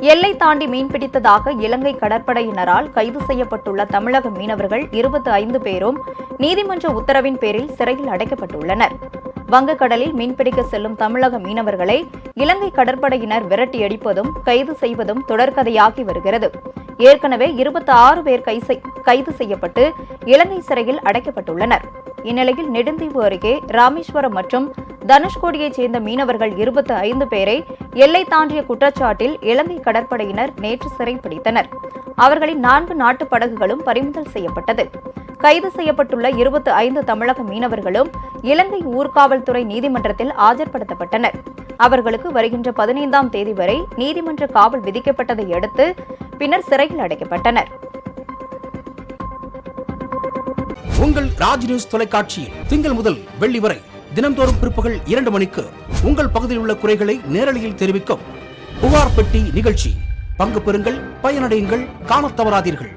எல்லை தாண்டி மீன்பிடித்ததாக இலங்கை கடற்படையினரால் கைது செய்யப்பட்டுள்ள தமிழக மீனவர்கள் இருபத்தி ஐந்து பேரும் நீதிமன்ற உத்தரவின் பேரில் சிறையில் அடைக்கப்பட்டுள்ளனர். வங்கக்கடலில் மீன்பிடிக்க செல்லும் தமிழக மீனவர்களை இலங்கை கடற்படையினர் விரட்டியடிப்பதும் கைது செய்வதும் தொடர்கதையாகி வருகிறது. ஏற்கனவே இருபத்தி ஆறு பேர் கை செய்- கைது செய்யப்பட்டு இலங்கை சிறையில் அடைக்கப்பட்டுள்ளனர். இந்நிலையில் நெடுந்தீவு அருகே ராமேஸ்வரம் மற்றும் தனுஷ்கோடியைச் சேர்ந்த மீனவர்கள் இருபத்தி ஐந்து பேரை எல்லை தாண்டிய குற்றச்சாட்டில் இலங்கை கடற்படையினர் நேற்று சிறைப்பிடித்தனர். அவர்களின் நான்கு நாட்டு படகுகளும் பறிமுதல் செய்யப்பட்டது. கைது செய்யப்பட்டுள்ள இருபத்தி ஐந்து தமிழக மீனவர்களும் இலங்கை ஊர்காவல்துறை நீதிமன்றத்தில் ஆஜர்படுத்தப்பட்டனர். அவர்களுக்கு வருகின்ற பதினைந்தாம் தேதி வரை நீதிமன்ற காவல் விதிக்கப்பட்டதை அடுத்து பின்னர் சிறையில் அடைக்கப்பட்டனர். உங்கள் ராஜ் நியூஸ் தொலைக்காட்சியில் திங்கள் முதல் வெள்ளி வரை தினந்தோறும் பிற்பகல் இரண்டு மணிக்கு உங்கள் பகுதியில் உள்ள குறைகளை நேரலையில் தெரிவிக்கும் புகார் பெட்டி நிகழ்ச்சி. பங்கு பெறுங்கள் பயனடையுங்கள் காண தவறாதீர்கள்.